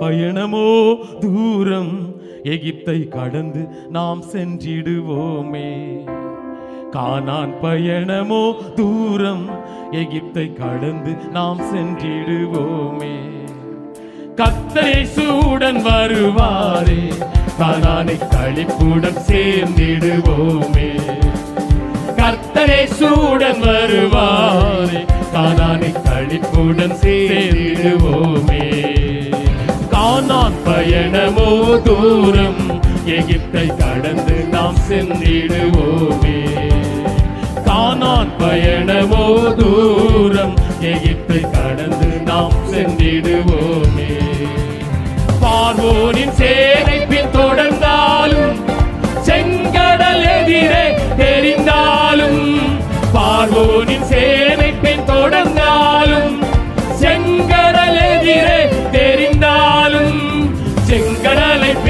பயணமோ தூரம்? எகிப்தை கடந்து நாம் சென்றிடுவோமே. கானான் பயணமோ தூரம்? எகிப்தை கடந்து நாம் சென்றிடுவோமே. கத்தரை சூடன் வருவாரே. கானானை கழிப்புடன் சேர்ந்திடுவோமே. கர்த்தரே சூடன் வருவாரே. கானானை கழிப்புடன் சேர்ந்திடுவோமே. பயணமோ தூரம்? எகிப்தை கடந்து நாம் சென்றிடுவோமே. கானான் பயணமோ தூரம்? எகிப்தை கடந்து நாம் சென்றிடுவோமே. பார்வோனின்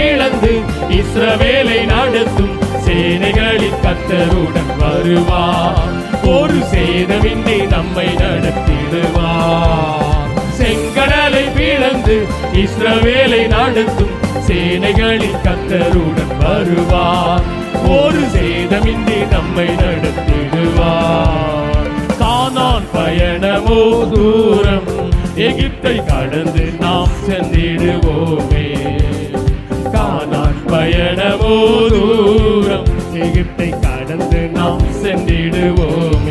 செங்கடலை பிளந்து இஸ்ரவேலை நடத்தும் சேனைகளின் கத்தருடன் வருவார். ஒரு சேதமின்றி நம்மை நடத்திடுவார். செங்கடலை பிளந்து இஸ்ரவேலை நடத்தும் சேனைகளின் கத்தருடன் வருவார். ஒரு சேதமின்றி நம்மை நடத்திடுவார். கானான் பயணமோ தூரம் எகிப்தை கடந்து நாம் சென்றிடுவோமே. நாம்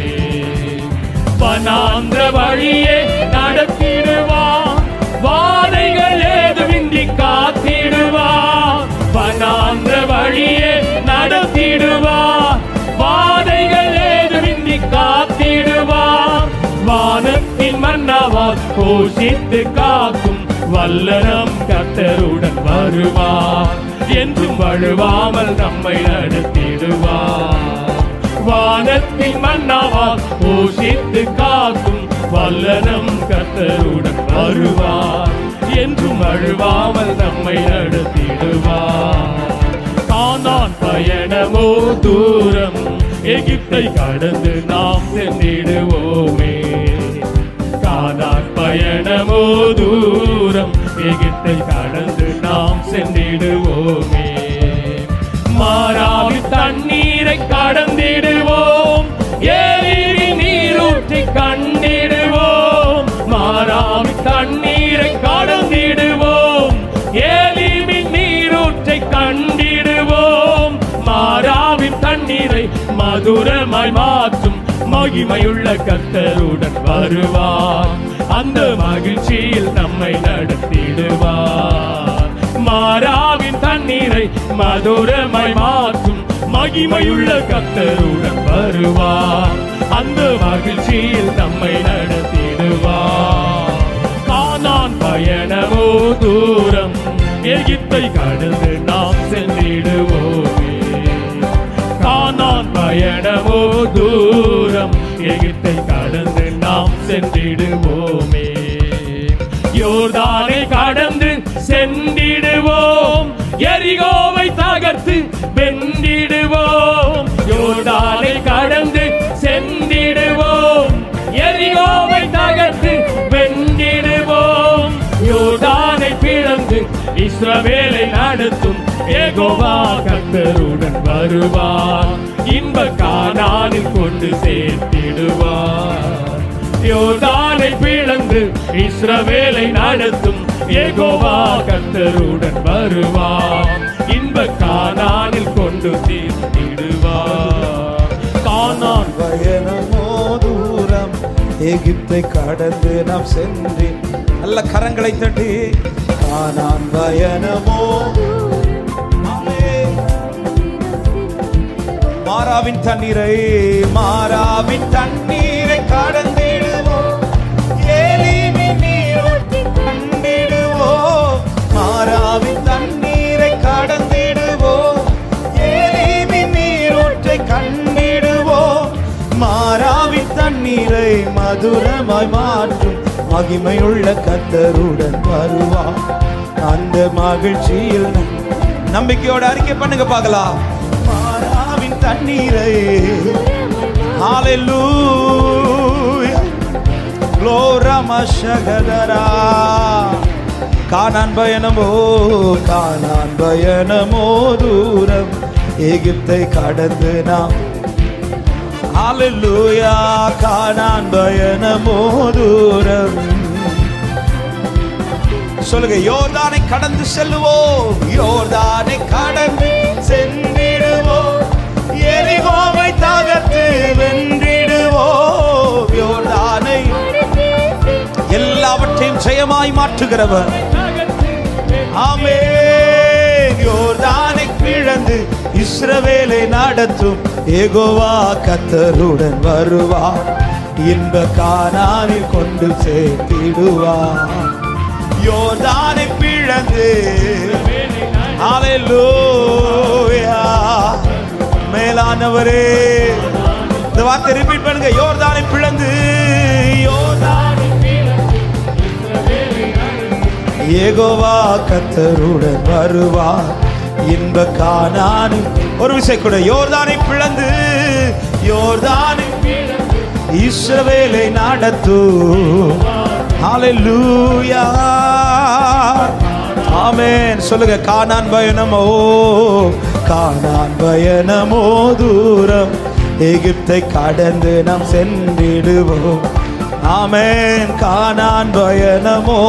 வனாந்திர வழியே நடத்திடுவார் வாதைகள் ஏதுமின்றி காத்திடுவார் வனாந்திர வழியே நடத்திடுவார் வாதைகள் ஏதுமின்றி காத்திடுவார் வானத்தின் மன்னவா போஷித்து காக்கும் வல்லரம் கத்தருடன் வருவார். என்றும் வழுவாமல் நம்மை நடத்திடுவார். வானத்தின் மன்னவால் போஷித்து காக்கும் வல்லனம் கத்தருடன் வருவார். என்றும் அழுவாமல் நம்மை நடத்திடுவார். கானான் பயணமோ தூரம் எகிப்தை கடந்து நாம் சென்றிடுவோமே. கானான் பயணமோ தூரம் எகிப்தை கடந்து நாம் சென்றிடுவோமே. தண்ணீரை கடந்திடுவோம். ஏரி நீரூற்றி கண்டிடுவோம். மாறாமி தண்ணீரை கடந்திடுவோம். ஏலிமி நீரூற்றை கண்டிடுவோம். மாறாவின் தண்ணீரை மதுரமாய் மாற்றும் மகிமையுள்ள கத்தருடன் வருவார். அந்த மகிழ்ச்சியில் நம்மை நடத்திடுவார். மாறாவின் தண்ணீரை மதுரமாய் மாற்றும் மகிமையுள்ள கத்தருடன் வருவார். அந்த மகிழ்ச்சியில் நம்மை நடத்திடுவார். கானான் பயணமோ தூரம் எகித்தை கடந்து நாம் சென்றிடுவோமே. கானான் பயணமோ தூரம் எகித்தை கடந்து நாம் சென்றிடுவோமே. யோர்தான் இஸ்ரவேலை நடத்தும் ஏகோவா கத்தருடன் வருவார். இன்ப கானானில் கொண்டு சேர்த்திடுவார். யோதானை பிளந்து இஸ்ரவேலை நடத்தும் ஏகோவா கத்தருடன் வருவார். இன்ப கானானில் கொண்டு சேர்த்திடுவார். எகிப்தை கடந்து நாம் சென்று நல்ல கரங்களை தட்டி கானான் பயணமோ? மாறாவின் தண்ணீரை மாறாவின் தண்ணீர். தண்ணீரை மதுரமாய் மாற்றும் மகிமையுள்ள கத்தருடன் வருவார். அந்த மகிழ்ச்சியில் நம்பிக்கையோட அறிக்கை பண்ணுங்க பார்க்கலாம். மாறாவின் தண்ணீரை. ஹalleluya gloramashagara காணான் பயணமோ காணான் பயணமோ தூரம். எகிப்தை கடந்து நாம் ஹalleluya காணான் பயணமோ தூரம் சொல்லுங்க யோர்தானை கடந்து செல்லுவோம். யோர்தானை கடந்து சென்றிடுவோம். எரிகோவை தகர்த்து வென்றிடுவோம். யோர்தானை எல்லாவற்றையும் ஜெயமாய் மாற்றுகிறவர். ஆமே இழந்து இஸ்ரவேலை நடத்தும் ஏகோவா கத்தருடன் வருவா இன்ப கானானில் கொண்டு சேர்த்திடுவா யோர்தானை பிழந்து ஹalleluya. மேலானவரே இந்த வார்த்தை ரிப்பீட் பண்ணுங்க. யோர்தானை பிளந்து யோர்தானை ஏகோவா கத்தருடன் வருவார். இன்ப காணானு ஒரு விஷயம் கூட யோர்தானை பிளந்து யோர்தானை இஸ்ரவேலை நடத்து ஹalleluya ஆமென் சொல்லுங்க கானான் பயணமோ? கானான் பயணமோ தூரம். எகிப்தை கடந்து நாம் சென்றிடுவோம். ஆமேன் கானான் பயணமோ?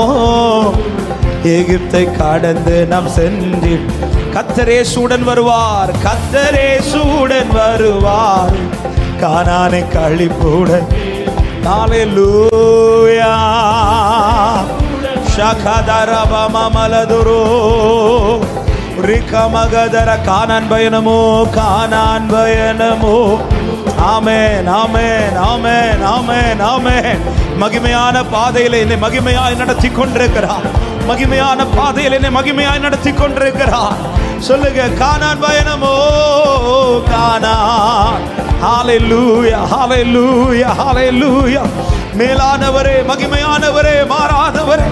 எகிப்தை கடந்து நாம் சென்றிடுவோம். கத்தரே சூடன் வருவார் கத்தரே சூடன் வருவார். கானானை கழிப்புடன். நாளே லூயா ஷகதரப மமலதுரோ ரிகமகதர கானான் பயணமோ கானான் பயணமோ. ஆமேன் ஆமேன் ஆமேன் ஆமேன் ஆமேன். மகிமையான பாதையில் என்னை மகிமையாய் நடத்தி கொண்டிருக்கிறார். மகிமையான பாதையில் என்னை மகிமையாய் நடத்தி கொண்டிருக்கிறார். சொல்லுங்க கானான் பயணமோ? கானான் லூயா ஹாலை லூயா மேலானவரே மகிமையானவரே மாறாதவரே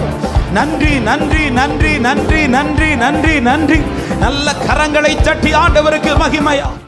நன்றி நன்றி நன்றி நன்றி நன்றி நன்றி நன்றி. நல்ல கரங்களை தட்டி ஆண்டவருக்கு மகிமையா.